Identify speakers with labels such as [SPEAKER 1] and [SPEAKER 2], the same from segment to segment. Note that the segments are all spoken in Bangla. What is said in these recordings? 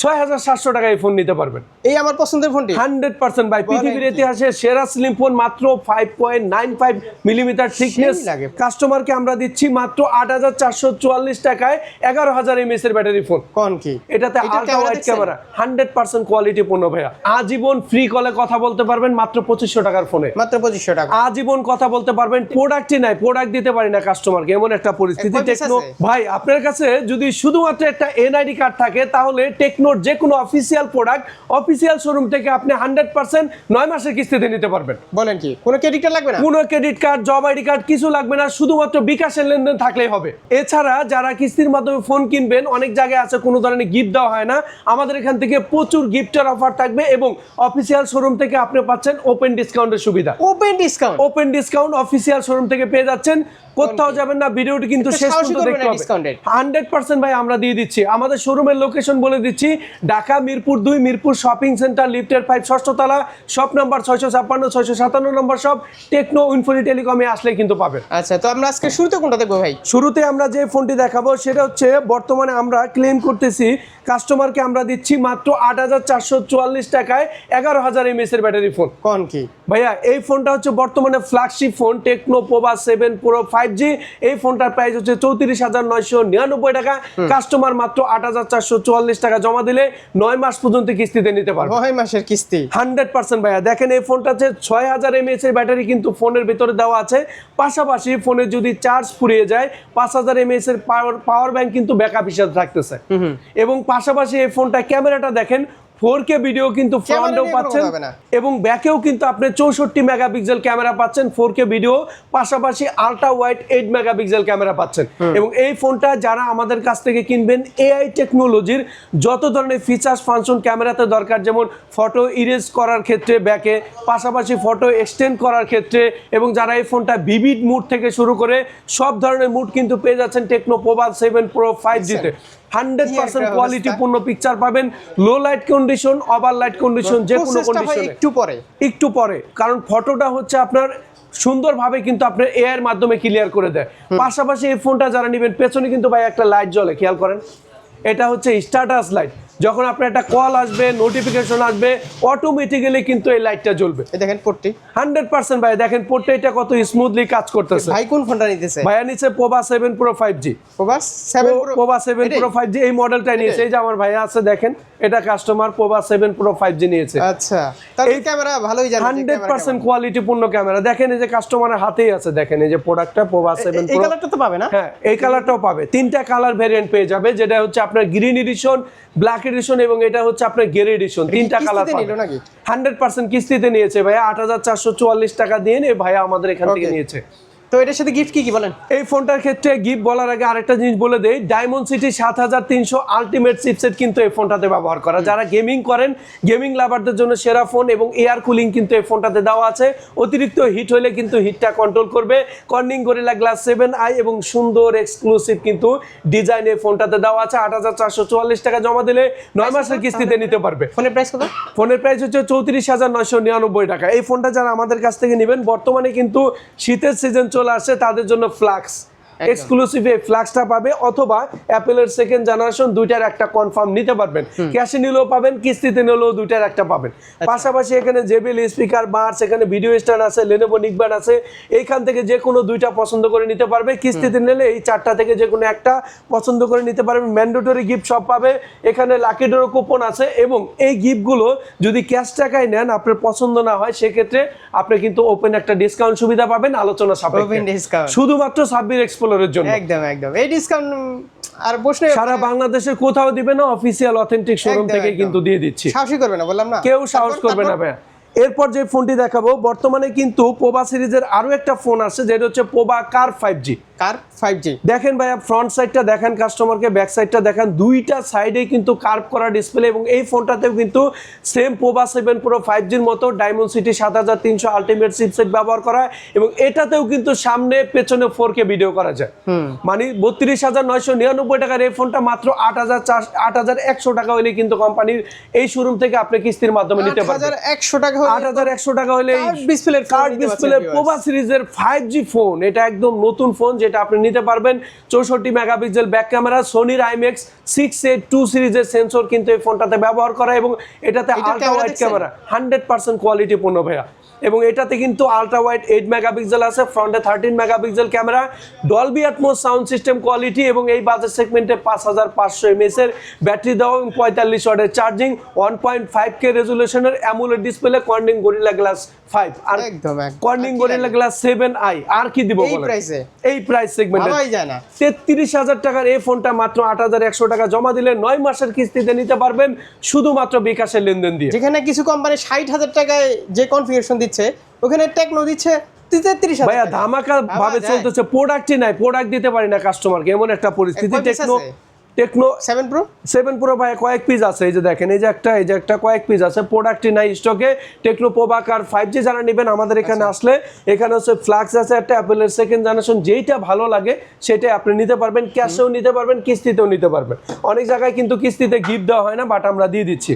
[SPEAKER 1] ছয় হাজার সাতশো টাকায় এই ফোন নিতে পারবেন।
[SPEAKER 2] এই আমার পছন্দের ফোনটি
[SPEAKER 1] হান্ড্রেড পার্সেন্ট ভাই পৃথিবীর ইতিহাসে সেরা স্লিম ফোন মাত্র five point nine five millimetre thickness
[SPEAKER 2] লাগে।
[SPEAKER 1] কাস্টমারকে আমরা দিচ্ছি মাত্র আট হাজার চারশো চুয়াল্লিশ টাকায় এগারো হাজার এমএস এর ব্যাটারি ফোন
[SPEAKER 2] কোন কি?
[SPEAKER 1] এটাতে ultra wide camera hundred percent quality পূর্ণ ভাইয়া। আজীবন ফ্রি কলে কথা বলতে পারবেন মাত্র পঁচিশশো টাকার ফোনে
[SPEAKER 2] মাত্র পঁচিশশো টাকা।
[SPEAKER 1] আজীবন কথা বলতে পারবেন প্রোডাক্টই নাই প্রোডাক্ট দিতে পারি না কাস্টমারকে এমন একটা পরিস্থিতি। টেকনো ভাই আপনার কাছে যদি শুধুমাত্র একটা এনআইডি কার্ড থাকে তাহলে টেকনোর যে কোনো অফিসিয়াল প্রোডাক্ট অফিসিয়াল শোরুম থেকে আপনি হান্ড্রেড পার্সেন্ট নয় মাসের কিস্তিতে নিতে পারবেন।
[SPEAKER 2] বলেন কি কোনো ক্রেডিট কার্ড লাগবে না?
[SPEAKER 1] কোনো credit card job ID card কিছু লাগবে না শুধুমাত্র বিকাশের লেনদেন থাকলেই হবে। এছাড়া যারা কিস্তির মাধ্যমে ফোন কিনবেন অনেক জায়গায় আছে কোনো ধরনের গিফট দেওয়া হয় না। আমাদের এখান থেকে প্রচুর গিফটের অফার থাকবে এবং অফিসিয়াল শোরুম থেকে আপনি পাচ্ছেন ওপেন ডিসকাউন্টের সুবিধা।
[SPEAKER 2] Open discount
[SPEAKER 1] open discount official showroom থেকে পেয়ে যাচ্ছেন। কোথাও যাবেন না ভিডিওটি কিন্তু শেষ পর্যন্ত দেখতে হবে।
[SPEAKER 2] discounted।
[SPEAKER 1] হান্ড্রেড পার্সেন্ট ভাই আমরা দিয়ে দিচ্ছি। আমাদের শোরুমের লোকেশন বলে দিচ্ছি ঢাকা মিরপুর দুই মিরপুর শপিং সেন্টার লিফটের ফাইভ ষষ্ঠতলা শপ নাম্বার ছয়শো ছাপ্পান্ন ছয়শো সাতান্ন নম্বর শপ টেকনো ইনফোনি টেলিকমে আসলে কিন্তু পাবেন।
[SPEAKER 2] আচ্ছা তো আমরা আজকে শুরুতে কোনটা দেখব ভাই?
[SPEAKER 1] শুরুতে আমরা যে ফোনটি দেখাবো সেটা হচ্ছে বর্তমানে আমরা ক্লেম করতেছি কাস্টমারকে আমরা দিচ্ছি মাত্র আট হাজার চারশো চুয়াল্লিশ টাকায় এগারো হাজার এমএস এর ব্যাটারি ফোন
[SPEAKER 2] কোন কি?
[SPEAKER 1] ভাইয়া এই ফোনটা হচ্ছে বর্তমানে flagship phone Tecno Pova seven pro five G এই ফোনটার প্রাইস হচ্ছে চৌত্রিশ হাজার নয়শো নিরানব্বই টাকা। কাস্টমার মাত্র আট হাজার চারশো চুয়াল্লিশ টাকা জমা দিলে নয় মাস পর্যন্ত কিস্তিতে নিতে পারবে।
[SPEAKER 2] নয় মাসের কিস্তি।
[SPEAKER 1] হান্ড্রেড পার্সেন্ট ভাইয়া। দেখেন এই ফোনটা হচ্ছে ছয় হাজার এমএএচ এর ব্যাটারি কিন্তু ফোনের ভেতরে দেওয়া আছে। পাশাপাশি ফোনের যদি চার্জ ফুরিয়ে যায় পাঁচ হাজার এমএএচ এর পাওয়ার পাওয়ার ব্যাংক কিন্তু ব্যাকআপ হিসাবে থাকতেছে। এবং পাশাপাশি এই ফোনটা ক্যামেরাটা দেখেন ফোর কে ভিডিও কিন্তু ফ্রন্টেও পাচ্ছেন। এবং ব্যাকেও কিন্তু আপনি চৌষট্টি মেগাপিক্সেল ক্যামেরা পাচ্ছেন ফোর কে ভিডিও পাশাপাশি ultra wide eight megapixel camera পাচ্ছেন। এবং এই ফোনটা যারা আমাদের কাছ থেকে কিনবেন এআই টেকনোলজির যত ধরনের ফিচার্স ফাংশন ক্যামেরাতে দরকার যেমন ফটো ইরেজ করার ক্ষেত্রে ব্যাকে পাশাপাশি ফটো এক্সটেন্ড করার ক্ষেত্রে এবং যারা এই ফোনটা ভিভিড মুড থেকে শুরু করে সব ধরনের মুড কিন্তু পেয়ে যাচ্ছেন টেকনো প্রবাল সেভেন প্রো ফাইভ জিতে হান্ড্রেড পার্সেন্ট
[SPEAKER 2] একটা
[SPEAKER 1] কোয়ালিটি পূর্ণ পিকচার পাবেন low light condition over light condition যে কোনো কন্ডিশন
[SPEAKER 2] একটু পরে।
[SPEAKER 1] একটু পরে। কারণ ফটোটা হচ্ছে আপনার সুন্দরভাবে কিন্তু আপনার এর মাধ্যমে ক্লিয়ার করে দেয়। পাশাপাশি এই ফোনটা যারা নেবেন পেছনে কিন্তু ভাই একটা লাইট জ্বলে খেয়াল করেন। এটা হচ্ছে স্ট্যাটাস লাইট যখন আপনার একটা কল আসবে নোটিফিকেশন আসবে অটোমেটিক্যালি কিন্তু এই লাইটটা জ্বলবে।
[SPEAKER 2] এই দেখেন পোর্টটি
[SPEAKER 1] হান্ড্রেড পার্সেন্ট ভাই দেখেন পোর্টে এটা কত স্মুথলি কাজ করতেছে।
[SPEAKER 2] ভাই কোন ফোনটা নিতেছে?
[SPEAKER 1] ভাইয়া নিচে Pova seven pro five G
[SPEAKER 2] প্রবাস seven
[SPEAKER 1] Pova seven pro five G এই মডেলটাই নিয়েছে। এই যে আমার ভাইয়া আছে দেখেন এটা customer Pova seven pro five G নিয়েছে।
[SPEAKER 2] আচ্ছা তাহলে ক্যামেরা ভালোই জানেন
[SPEAKER 1] হান্ড্রেড পার্সেন্ট কোয়ালিটি পূর্ণ ক্যামেরা দেখেন এই যে কাস্টমারের হাতেই আছে দেখেন এই যে প্রোডাক্টটা পোভা সেভেন
[SPEAKER 2] এই কালারটা তো পাবে না?
[SPEAKER 1] হ্যাঁ এই কালারটাও পাবে। তিনটা কালার ভেরিয়েন্ট পেয়ে যাবে যেটা হচ্ছে আপনার গ্রিন এডিশন ব্ল্যাক এডিশন এবং এটা হচ্ছে আপনার গের এডিশন তিনটা কালার? হান্ড্রেড পার্সেন্ট কিস্তিতে নিয়েছে ভাইয়া। আট হাজার চারশো চুয়াল্লিশ টাকা দিয়ে ভাইয়া আমাদের এখান থেকে নিয়েছে।
[SPEAKER 2] তো এটার সাথে গিফট কি কি বলেন?
[SPEAKER 1] এই ফোনটার ক্ষেত্রে গিফট বলার আগে আরেকটা জিনিস বলে দেই ডায়মন্ড সিটি সাত হাজার তিনশো আলটিমেট চিপসেট কিন্তু এই ফোনটাতে ব্যবহার করা। যারা গেমিং করেন গেমিং লাভারদের জন্য সেরা ফোন এবং এয়ার কুলিং কিন্তু এই ফোনটাতে দেওয়া আছে। অতিরিক্ত হিট হলে কিন্তু হিটটা কন্ট্রোল করবে। Corning Gorilla Glass seven i এবং সুন্দর এক্সক্লুসিভ কিন্তু ডিজাইন এই ফোনটাতে দেওয়া আছে। আট হাজার চারশো চুয়াল্লিশ টাকা জমা দিলে নয় মাসের কিস্তিতে নিতে পারবে।
[SPEAKER 2] ফোনের প্রাইস কত?
[SPEAKER 1] ফোনের প্রাইস হচ্ছে চৌত্রিশ হাজার নয়শো নিরানব্বই টাকা। এই ফোনটা যারা আমাদের কাছ থেকে নেবেন বর্তমানে কিন্তু শীতের সিজন চলে আসে তাদের জন্য ফ্লাক্স। এক্সক্লুসিভ এই ফ্লাক্সটা পাবে অথবা অ্যাপেলের সেকেন্ড জেনারেশন দুইটার একটা কনফার্ম নিতে পারবেন। ক্যাশে নিলেও পাবেন কিস্তিতে নিলেও দুইটার একটা পাবেন। পাশাপাশি এখানে জেবিএল স্পিকার বার্স এখানে ভিডিও স্ট্যান্ড আছে লেনোভো নিকব্যান্ড আছে। এইখান থেকে যে কোনো দুইটা পছন্দ করে নিতে পারবে। কিস্তিতে নিলে এই চারটা থেকে যে কোনো একটা পছন্দ করে নিতে পারবেন। ম্যান্ডেটরি গিফট সব পাবে। এখানে লাকি ডোরো কুপন আছে এবং এই গিফটগুলো যদি ক্যাশ টাকায় নেন আপনার পছন্দ না হয় সেক্ষেত্রে আপনি কিন্তু ওপেন একটা ডিসকাউন্ট সুবিধা পাবেন। আলোচনা সাপেক্ষে। শুধুমাত্র সাব্বির এক্সপ্লোরের জন্য।
[SPEAKER 2] একদম একদম। এই ডিসকাউন্ট আর বসে
[SPEAKER 1] সারা বাংলাদেশে কোথাও দিবে না অফিসিয়াল অথেন্টিক শোরুম থেকে কিন্তু দিয়ে দিচ্ছি।
[SPEAKER 2] সাহসই করবে না বললাম না।
[SPEAKER 1] কেউ সাহস করবে না
[SPEAKER 2] ভাই
[SPEAKER 1] ভাইয়া। এরপর যে ফোনটি দেখাবো বর্তমানে কিন্তু পোবা সিরিজের আরও একটা ফোন আছে যেটা হচ্ছে পোবা কার ফাইভ জি।
[SPEAKER 2] কার ফাইভ জি?
[SPEAKER 1] দেখেন ভাইয়া ফ্রন্ট সাইডটা দেখেন কাস্টমারকে ব্যাক সাইডটা দেখেন দুইটা সাইডে কিন্তু কার্ভ করা ডিসপ্লে এবং এই ফোনটাতেও কিন্তু same Pova seven pro five জির মতো ডায়মন্ড সিটি সাত হাজার তিনশো আলটিমেট চিপসেট ব্যবহার করা হয় এবং এটাতেও কিন্তু সামনে পেছনে ফোর কে ভিডিও করা যায়। মানে বত্রিশ হাজার নয়শো নিরানব্বই টাকার এই ফোনটা মাত্র আট হাজার চার আট হাজার একশো টাকা হলে কিন্তু কোম্পানির এই শোরুম থেকে আপনি কিস্তির মাধ্যমে নিতে
[SPEAKER 2] আট
[SPEAKER 1] পারবেন
[SPEAKER 2] একশো টাকা
[SPEAKER 1] আট হাজার একশো টাকা হলে
[SPEAKER 2] phone
[SPEAKER 1] কার্ড ডিসপ্লে
[SPEAKER 2] viewers।
[SPEAKER 1] সিরিজের ফাইভ জি ফোন এটা একদম নতুন ফোন যেটা আপনি নিতে পারবেন। চৌষট্টি মেগাপিক্সেল ব্যাক ক্যামেরা সোনির আইম্যাক্স সিক্স এইট টু সিরিজের সেন্সর কিন্তু এই ফোনটাতে ব্যবহার করা এবং এটাতে ultra wide camera hundred percent quality পণ্য ভাইয়া। এবং এটাতে কিন্তু আলট্রা ওয়াইড এইট মেগাপিক্সেল আছে ফ্রন্টে thirteen megapixel camera Dolby Atmos sound system quality এবং এই বাজেট সেগমেন্টে পাঁচ হাজার পাঁচশো এমএস এর ব্যাটারি দেওয়া এবং পঁয়তাল্লিশ ওয়াটের charging one point five K রেজুলেশনের AMOLED display Corning Gorilla Glass five R. Corning Gorilla Glass seven i আর কি দিব
[SPEAKER 2] এই
[SPEAKER 1] প্রাইস সেগমেন্টে তেত্রিশ হাজার টাকার এই ফোনটা মাত্র আট হাজার একশো টাকা জমা দিলে নয় মাসের কিস্তিতে নিতে পারবেন শুধুমাত্র বিকাশের লেনদেন দিয়ে।
[SPEAKER 2] যেখানে কিছু কোম্পানি ষাট হাজার টাকায় যে কনফিগারেশন দিচ্ছে ওখানে টেকনো দিচ্ছে তেত্রিশ
[SPEAKER 1] ভাইয়া ধামাকা
[SPEAKER 2] ভাবে।
[SPEAKER 1] চলতেছে প্রোডাক্টই নাই প্রোডাক্ট দিতে পারি না কাস্টমারকে এমন একটা পরিস্থিতি Tecno? Tecno
[SPEAKER 2] seven pro
[SPEAKER 1] seven pro ভাই কয়েক পিস আছে। এই যে দেখেন এই যে একটা এই যে একটা কয়েক পিস আছে। প্রোডাক্টই নাই স্টকে টেকনো আর ফাইভ জি যারা নেবেন আমাদের এখানে
[SPEAKER 2] আচ্ছা।
[SPEAKER 1] আসলে এখানে হচ্ছে ফ্লাক্স আছে একটা অ্যাপেলের সেকেন্ড জেনারেশন যেইটা ভালো লাগে সেটাই আপনি নিতে পারবেন। ক্যাশেও নিতে পারবেন কিস্তিতেও নিতে পারবেন। অনেক জায়গায় কিন্তু কিস্তিতে গিফট দেওয়া হয় না বাট আমরা দিয়ে দিচ্ছি।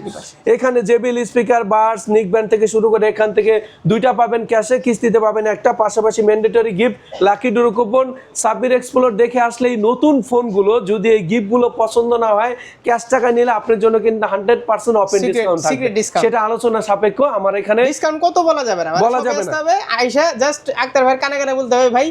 [SPEAKER 1] এখানে জেবিল স্পিকার বার্স নিক ব্যান্ড থেকে শুরু করে এখান থেকে দুইটা পাবেন ক্যাশে কিস্তিতে পাবেন একটা পাশাপাশি mandatory gift lucky ডুরো coupon Sabbir explore দেখে আসলে এই নতুন ফোনগুলো যদি এই গিফটগুলো পছন্দ না হয় ক্যাশ টাকা নিলে আপনার জন্য কিন্তু হান্ড্রেড পার্সেন্ট অপেন ডিসকাউন্ট থাকবে। সেটা আলোচনা সাপেক্ষ আমার এখানে
[SPEAKER 2] ডিসকাউন্ট কত বলা যাবে না?
[SPEAKER 1] বলা যাবে না।
[SPEAKER 2] আয়শা জাস্ট আক্তার ভাইয়ের কানে কানে বলতে হবে ভাই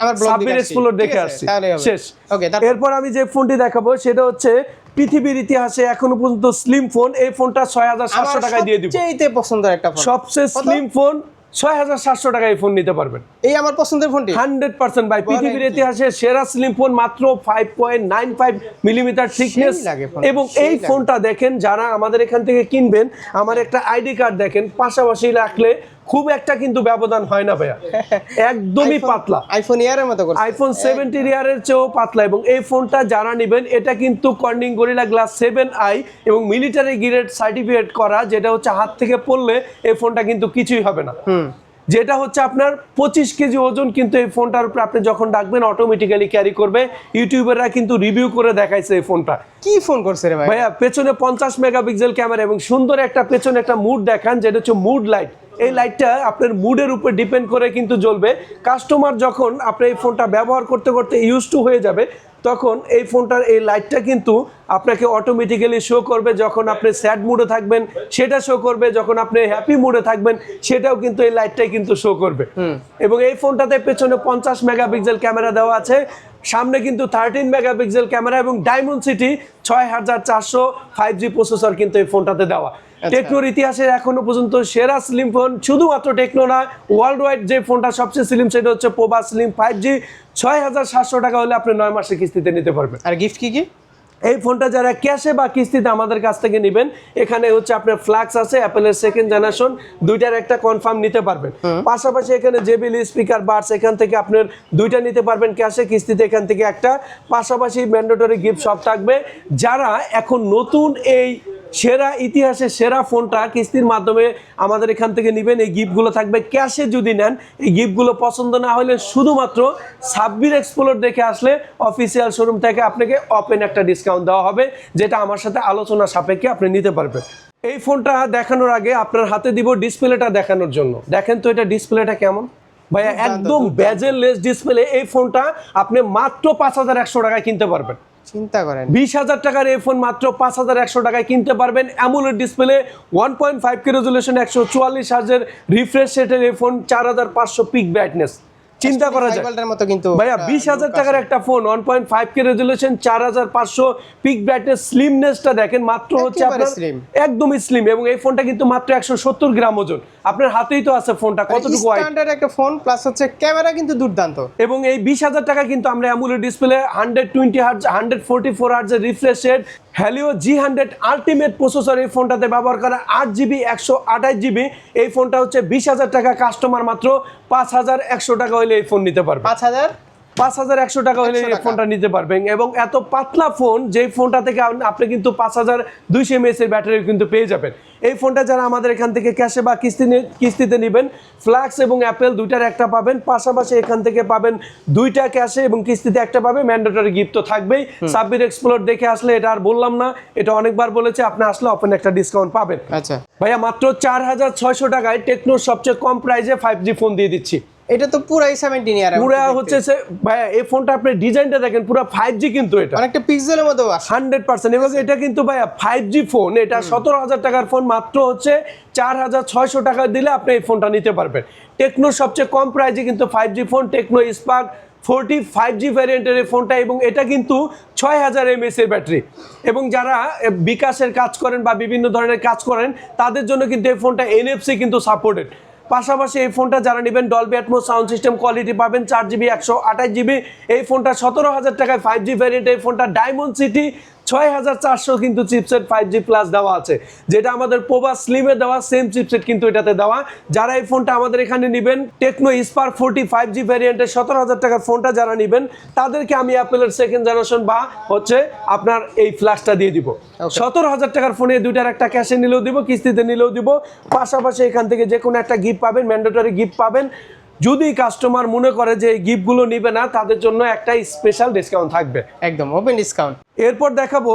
[SPEAKER 2] আমার ব্লগ
[SPEAKER 1] সাব্বির এক্সপ্লোর দেখে আসছি। শেষ।
[SPEAKER 2] ওকে
[SPEAKER 1] এরপর আমি যে ফোনটি দেখাবো সেটা হচ্ছে পৃথিবীর ইতিহাসে এখনও পর্যন্ত স্লিম ফোন এই ফোনটা ছয় হাজার সাতশো টাকায় দিয়ে দিব।
[SPEAKER 2] পছন্দের একটা
[SPEAKER 1] সবচেয়ে স্লিম ফোন ছয় হাজার সাতশো টাকায় ফোন নিতে পারবেন।
[SPEAKER 2] এই আমার পছন্দের ফোনটি
[SPEAKER 1] হান্ড্রেড পার্সেন্ট ভাই পৃথিবীর ইতিহাসে সেরা স্লিম ফোন মাত্র five point nine five millimetre thickness এবং এই ফোনটা দেখেন যারা আমাদের এখান থেকে কিনবেন আমার একটা আইডি কার্ড দেখেন পাশাপাশি রাখলে খুব একটা কিন্তু ব্যবধান হয় না ভাইয়া। একদমই পাতলা।
[SPEAKER 2] আইফোন ইয়ারের মতো করছে।
[SPEAKER 1] আইফোন সেভেন্টিন ইয়ারের চেয়েও পাতলা এবং এই ফোনটা যারা নেবেন এটা কিন্তু Corning Gorilla Glass seven i এবং মিলিটারি গ্রেড সার্টিফিকেট করা যেটা হচ্ছে হাত থেকে পড়লে এই ফোনটা কিন্তু কিছুই হবে না।
[SPEAKER 2] হুম।
[SPEAKER 1] যেটা হচ্ছে আপনার পঁচিশ কেজি ওজন কিন্তু এই ফোনটার উপরে আপনি যখন ডাকবেন অটোমেটিক্যালি ক্যারি করবে। ইউটিউবাররা কিন্তু রিভিউ করে দেখাইছে এই ফোনটা।
[SPEAKER 2] কি ফোন করছে রে
[SPEAKER 1] ভাইয়া পেছনে পঞ্চাশ মেগাপিক্সেল ক্যামেরা এবং সুন্দর একটা পেছনে একটা মুড দেখান যেটা হচ্ছে মুড লাইট এই লাইটটা আপনার মুডের উপর ডিপেন্ড করে কিন্তু জ্বলবে। কাস্টমার যখন আপনি এই ফোনটা ব্যবহার করতে করতে ইউজ টু হয়ে যাবে তখন এই ফোনটার এই লাইটটা কিন্তু আপনাকে অটোমেটিক্যালি শো করবে যখন আপনি স্যাড মুডে থাকবেন সেটা শো করবে যখন আপনি হ্যাপি মুডে থাকবেন সেটাও কিন্তু এই লাইটটাই কিন্তু শো করবে। এবং এই ফোনটাতে পেছনে পঞ্চাশ মেগাপিক্সেল ক্যামেরা দেওয়া আছে সামনে কিন্তু থার্টিন মেগাপিক্সেল ক্যামেরা এবং ডায়মন্ড সিটি ছয় হাজার চারশো ফাইভ জি প্রসেসর কিন্তু এই ফোনটাতে দেওয়া। টেকনোর ইতিহাসে এখনও পর্যন্ত সেরা স্লিম ফোন শুধুমাত্র টেকনো না ওয়ার্ল্ড ওয়াইড যে ফোনটা সবচেয়ে স্লিম সেটা হচ্ছে পোবা স্লিম ফাইভ জি ছয় হাজার সাতশো টাকা হলে আপনি নয় মাসের কিস্তিতে নিতে পারবেন।
[SPEAKER 2] আর গিফট কি কি?
[SPEAKER 1] এই ফোনটা যারা ক্যাশে বা কিস্তিতে আমাদের কাছ থেকে নেবেন এখানে হচ্ছে আপনার ফ্লাক্স আছে অ্যাপেলের সেকেন্ড জেনারেশন দুইটার একটা কনফার্ম নিতে পারবেন। পাশাপাশি এখানে জেবিল স্পিকার বার্স এখান থেকে আপনার দুইটা নিতে পারবেন ক্যাশে কিস্তিতে এখান থেকে একটা। পাশাপাশি ম্যান্ডেটরি গিফট সব থাকবে। যারা এখন নতুন এই সেরা ইতিহাসে সেরা ফোনটা কিস্তির মাধ্যমে আমাদের এখান থেকে নেবেন। এই গিফটগুলো থাকবে ক্যাশে যদি নেন। এই গিফটগুলো পছন্দ না হলে শুধুমাত্র সাব্বির এক্সপ্লোর দেখে আসলে অফিসিয়াল শোরুম থেকে আপনাকে ওপেন একটা ডিসকাউন্ট দেওয়া হবে যেটা আমার সাথে আলোচনা সাপেক্ষে আপনি নিতে পারবেন। এই ফোনটা দেখানোর আগে আপনার হাতে দিব ডিসপ্লেটা দেখানোর জন্য। দেখেন তো এটা ডিসপ্লেটা কেমন? ভাইয়া একদম। Bezel less display. এই ফোনটা আপনি মাত্র পাঁচ হাজার একশো টাকায় কিনতে পারবেন।
[SPEAKER 2] চিন্তা করেন।
[SPEAKER 1] বিশ হাজার টাকার এই ফোন মাত্র পাঁচ হাজার একশো টাকায় কিনতে পারবেন। AMOLED display one point five K resolution একশো চুয়াল্লিশ হাজার রিফ্রেশ রেটের এই ফোন চার হাজার পাঁচশো পিক ব্রাইটনেস চিন্তা করা যায়।
[SPEAKER 2] মতো কিন্তু
[SPEAKER 1] ভাইয়া বিশ হাজার টাকার একটা phone one point five K resolution চার হাজার পাঁচশো পিক ব্রাইটনেস স্লিমনেসটা দেখেন মাত্র হচ্ছে আপনার। একদমই স্লিম এবং এই ফোনটা কিন্তু মাত্র একশো সত্তর গ্রাম ওজন। আপনার হাতেই তো আছে ফোনটা কতটুকু
[SPEAKER 2] স্ট্যান্ডার্ড একটা ফোন প্লাস হচ্ছে ক্যামেরা কিন্তু দুর্দান্ত।
[SPEAKER 1] এবং এই বিশ হাজার টাকা কিন্তু আমরা AMOLED display hundred twenty hertz hundred forty four হার্জের refresh rate Helio G hundred ultimate processor এই ফোনটাতে ব্যবহার করা আট জিবি একশো আঠাশ জিবি এই ফোনটা হচ্ছে বিশ হাজার টাকা কাস্টমার মাত্র পাঁচ হাজার একশো টাকা হলে এই ফোন নিতে পারবে।
[SPEAKER 2] পাঁচ হাজার?
[SPEAKER 1] পাঁচ হাজার একশো টাকা হলে এই ফোনটা নিতে পারবেন। এবং এত পাতলা ফোন যেই ফোনটা থেকে আপনি কিন্তু পাঁচ হাজার দুইশো এমএস এর ব্যাটারি কিন্তু পেয়ে যাবেন। এই ফোনটা যারা আমাদের এখান থেকে ক্যাশে বা কিস্তি কিস্তিতে নেবেন ফ্লাক্স এবং অ্যাপেল দুইটার একটা পাবেন। পাশাপাশি এখান থেকে পাবেন দুইটা ক্যাশে এবং কিস্তিতে একটা পাবে ম্যান্ডেটরি গিফট তো থাকবেই। সাব্বির এক্সপ্লোর দেখে আসলে এটা আর বললাম না। এটা অনেকবার বলেছে আপনি আসলে ওপেন একটা ডিসকাউন্ট পাবেন।
[SPEAKER 2] আচ্ছা।
[SPEAKER 1] ভাইয়া মাত্র চার হাজার ছয়শো টাকায় টেকনোর সবচেয়ে কম প্রাইসে ফাইভ জি ফোন দিয়ে দিচ্ছি।
[SPEAKER 2] এটা তো পুরাই সেভেন্টিন ইয়ার
[SPEAKER 1] পুরা হচ্ছে সে ভাইয়া এই ফোনটা আপনি ডিজাইনটা দেখেন পুরো ফাইভ জি কিন্তু এটা।
[SPEAKER 2] অনেকটা পিক্সেলের মতো আসে
[SPEAKER 1] হান্ড্রেড পার্সেন্ট। এবং এটা কিন্তু ভাইয়া ফাইভ জি ফোন এটা সতেরো হাজার টাকার ফোন মাত্র হচ্ছে চার হাজার ছয়শো টাকা দিলে আপনি এই ফোনটা নিতে পারবেন। টেকনোর সবচেয়ে কম প্রাইসে কিন্তু five G phone Tecno Spark forty five G ভ্যারিয়েন্টের এই ফোনটা এবং এটা কিন্তু ছয় হাজার এমএস এর ব্যাটারি এবং যারা বিকাশের কাজ করেন বা বিভিন্ন ধরনের কাজ করেন তাদের জন্য কিন্তু এই ফোনটা এনএফসি কিন্তু সাপোর্টেড পাশাপাশি এই ফোনটা যারা নেবেন Dolby Atmos sound system quality পাবেন, চার জিবি একশো আঠাশ জিবি এই ফোনটা সতেরো হাজার টাকায় ফাইভ জি ভ্যারিয়েন্ট এই ফোনটা ডায়মন্ড সিটি ছয় হাজার চারশো কিন্তু চিপসেট ফাইভ জি প্লাস দেওয়া আছে। যেটা আমাদের পোবা স্লিমে দেওয়া সেম চিপসেট কিন্তু এটাতে দেওয়া। যারা এই ফোনটা আমাদের এখানে নেবেন Tecno Spark forty five G ভ্যারিয়েন্টের সতেরো হাজার টাকার ফোনটা যারা নেবেন তাদেরকে আমি অ্যাপেলের সেকেন্ড জেনারেশন বা হচ্ছে আপনার এই ফ্ল্যাশটা দিয়ে দিব। সতেরো হাজার টাকার ফোনে দুইটার একটা ক্যাশে নিলেও দিব কিস্তিতে নিলেও দিব। পাশাপাশি এখান থেকে যে কোনো একটা গিফট পাবেন ম্যান্ডেটরি গিফট পাবেন। যদি কাস্টমার মনে করে যে এই গিফটগুলো নিবে না তাদের জন্য একটা স্পেশাল ডিসকাউন্ট থাকবে।
[SPEAKER 2] একদম ওপেন ডিসকাউন্ট
[SPEAKER 1] এরপর দেখাবো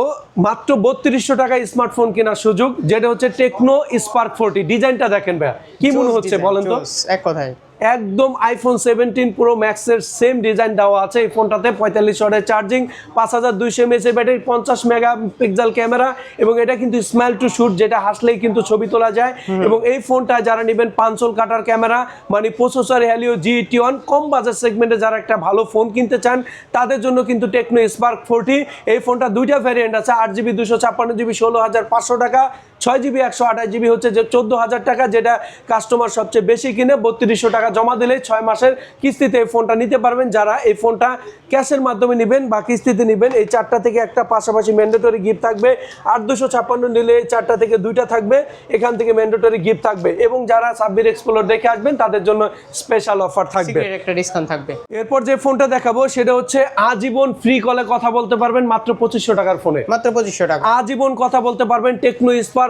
[SPEAKER 1] মাত্র বত্রিশশো টাকা স্মার্টফোন কেনার সুযোগ যেটা হচ্ছে টেকনো স্পার্ক ফোরটি ডিজাইনটা দেখেন ভাইয়া। কি মনে হচ্ছে বলেন তো?
[SPEAKER 2] এক কথায়।
[SPEAKER 1] একদম আইফোন সেভেন্টিন প্রো ম্যাক্সের সেম ডিজাইন দেওয়া আছে। এই ফোনটাতে পঁয়তাল্লিশ ওয়াটের চার্জিং পাঁচ হাজার দুইশো এমএসের ব্যাটারি পঞ্চাশ মেগা পিক্সেল ক্যামেরা এবং এটা কিন্তু স্মাইল টু শুট যেটা হাসলেই কিন্তু ছবি তোলা যায়। এবং এই ফোনটা যারা নেবেন পাঁচশোল কাটার ক্যামেরা মানে processor Helio G T one কম বাজার সেগমেন্টে যারা একটা ভালো ফোন কিনতে চান তাদের জন্য কিন্তু টেকনো স্পার্ক ফোরটি এই ফোনটা দুইটা ভ্যারিয়েন্ট আছে আট জিবি দুশো ছাপ্পান্ন জিবি ষোলো হাজার পাঁচশো টাকা ছয় জিবি একশো আঠাশ জিবি হচ্ছে যে চোদ্দ হাজার টাকা যেটা কাস্টমার সবচেয়ে বেশি কিনে বত্রিশশো টাকা জমা দিলে ছয় মাসের কিস্তিতে এই ফোনটা নিতে পারবেন। যারা এই ফোনটা ক্যাশের মাধ্যমে নেবেন বা কিস্তিতে নেবেন এই চারটা থেকে একটা পাশাপাশি ম্যান্ডেটরি গিফট থাকবে। আট দুশো ছাপ্পান্ন নিলে এই চারটা থেকে দুইটা থাকবে। এখান থেকে ম্যান্ডেটরি গিফট থাকবে। এবং যারা সাব্বির এক্সপ্লোর দেখে আসবেন তাদের জন্য স্পেশাল অফার থাকবে।
[SPEAKER 2] একটা ডিসকাউন্ট থাকবে।
[SPEAKER 1] এরপর যে ফোনটা দেখাবো সেটা হচ্ছে আজীবন ফ্রি কলে কথা বলতে পারবেন মাত্র পঁচিশশো টাকার ফোনে।
[SPEAKER 2] মাত্র পঁচিশশো টাকা।
[SPEAKER 1] আজীবন কথা বলতে পারবেন টেকনো স্পার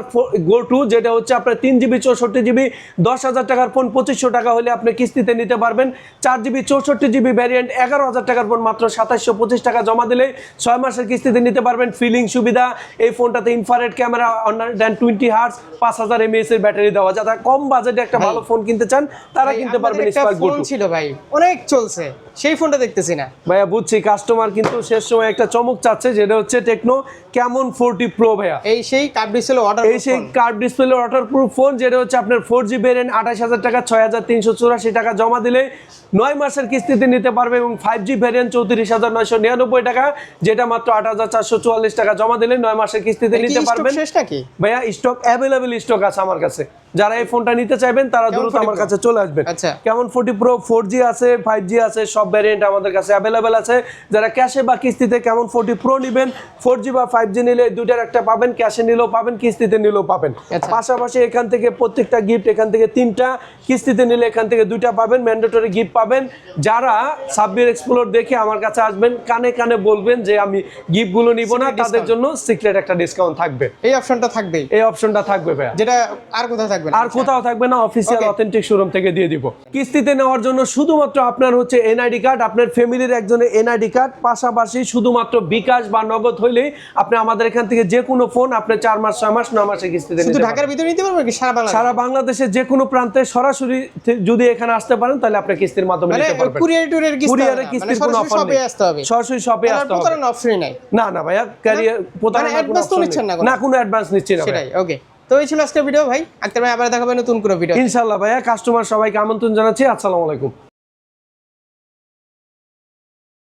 [SPEAKER 1] গো টু যেটা হচ্ছে আপনার তিন জিবি চৌষট্টি জিবি দশ হাজার টাকার ফোন পঁচিশশো টাকা হলে আপনি কিস্তিতে নিতে পারবেন চার জিবি চৌষট্টি জিবি ভ্যারিয়েন্ট এগারো হাজার টাকার ফোন মাত্র সাতাশশো পঁচিশ টাকা জমা দিলে ছয় মাসের কিস্তিতে নিতে পারবেন ফিলিং সুবিধা। এই ফোনটাতে ইনফারেড ক্যামেরা দেন টোয়েন্টি হার্স পাঁচ হাজার এমএএস এর ব্যাটারি দেওয়া। যারা কম বাজেটে একটা ভালো ফোন কিনতে চান তারা কিনতে পারবেন
[SPEAKER 2] ফোন ছিল ভাই অনেক চলছে সেই ফোনটা দেখতেছি না।
[SPEAKER 1] ভাইয়া বুঝছি কাস্টমার কিন্তু শেষ সময় একটা চমক চাচ্ছে যেটা হচ্ছে টেকনো কেমন ফোরটি প্রো ভাইয়া।
[SPEAKER 2] এই সেই কাপ ডিসেল অর্ডার
[SPEAKER 1] এই সেই কার্ড ডিসপ্লে ওয়াটারপ্রুফ ফোন যেটা হচ্ছে আপনার ফোর জি ভেরিয়েন্ট আঠাশ হাজার টাকা ছয় হাজার তিনশো চুরাশি টাকা জমা দিলে নয় মাসের কিস্তিতে নিতে পারবে এবং ফাইভ জি ভেরিয়েন্ট চৌত্রিশ হাজার নয়শো নিরানব্বই টাকা যেটা মাত্র আট হাজার চারশো চুয়াল্লিশ টাকা জমা দিলে নয় মাসের কিস্তিতে নিতে পারবেন। ভাইয়া স্টক অ্যাভেলেবেল স্টক আছে আমার কাছে। যারা এই ফোনটা নিতে চাইবেন তারা দ্রুত আমার কাছে চলে আসবেন।
[SPEAKER 2] আচ্ছা।
[SPEAKER 1] কেমন ফোর্টি প্রো ফোর জি আছে ফাইভ জি আছে সব ভ্যারিয়েন্ট আমাদের কাছে অ্যাভেলেবেল আছে। যারা ক্যাশে বা কিস্তিতে কেমন ফোর্টি প্রো নেবেন ফোর জি বা ফাইভ জি নিলে দুইটার একটা পাবেন ক্যাশে নিলেও পাবেন কিস্তিতে নিলেও পাবেন।
[SPEAKER 2] আচ্ছা।
[SPEAKER 1] পাশাপাশি এখান থেকে প্রত্যেকটা গিফট এখান থেকে তিনটা কিস্তিতে নিলে এখান থেকে দুইটা পাবেন ম্যান্ডেটরি গিফট পাবেন। যারা সাব্বির এক্সপ্লোর দেখে আমার কাছে আসবেন কানে কানে বলবেন যে আমি গিফটগুলো নিব না তাদের জন্য সিক্রেট একটা ডিসকাউন্ট থাকবে।
[SPEAKER 2] এই অপশনটা থাকবেই।
[SPEAKER 1] এই অপশনটা থাকবে ভাইয়া।
[SPEAKER 2] যেটা আর কোথাও থাকবে না।
[SPEAKER 1] আর কোথাও থাকবে না অফিসিয়াল অথেন্টিক শোরুম থেকে দিয়ে দিব। কিস্তিতে নেওয়ার জন্য শুধুমাত্র আপনার হচ্ছে এনআইডি কার্ড আপনার ফ্যামিলির একজনের এনআইডি কার্ড পাশাপাশি শুধুমাত্র বিকাশ বা নগদ হইলেই আপনি আমাদের এখান থেকে যে কোনো ফোন আপনি চার মাস ছয় মাস নয় মাসে কিস্তিতে
[SPEAKER 2] শুধু
[SPEAKER 1] পারবেন।
[SPEAKER 2] ঢাকার ভিতরে নিতে পারবে কি সারা বাংলা
[SPEAKER 1] সারা বাংলাদেশের যে কোনো প্রান্তে সরাসরি যদি এখানে আসতে পারেন তাহলে আপনি কিস্তির মাধ্যমে
[SPEAKER 2] মানে
[SPEAKER 1] নিতে পারবেন।
[SPEAKER 2] কুরিয়ার টুরিয়ার কিস্তি
[SPEAKER 1] কুরিয়ারে কিস্তির
[SPEAKER 2] মানে
[SPEAKER 1] কোনো
[SPEAKER 2] সরাসরি
[SPEAKER 1] অফার
[SPEAKER 2] শপে
[SPEAKER 1] নেই।
[SPEAKER 2] আসতে হবে।
[SPEAKER 1] সরাসরি শপে আসতে হবে।
[SPEAKER 2] প্রতারণা অপশনই নাই।
[SPEAKER 1] না না ভাইয়া ক্যারিয়ার প্রতারণা কোনো
[SPEAKER 2] নিচ্ছেন না
[SPEAKER 1] না কোনো অ্যাডভান্স নিচ্ছি না
[SPEAKER 2] সেটাই ওকে তো এই ছিল আজকের ভিডিও ভাই। আক্তার ভাই আবার দেখাবেন নতুন কোনো ভিডিও
[SPEAKER 1] ইনশাল্লাহ ভাইয়া কাস্টমার সবাইকে আমন্ত্রণ জানাচ্ছি। আসসালামু আলাইকুম।